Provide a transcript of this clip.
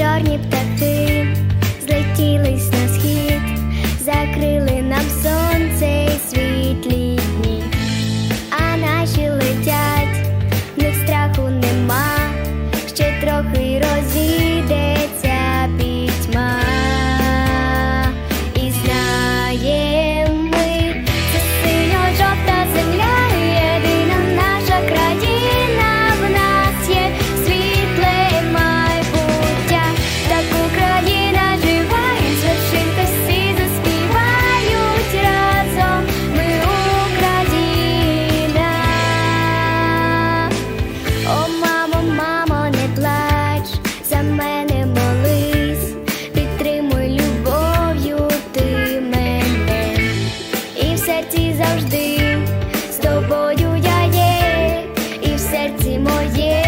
чорні птахи. моє.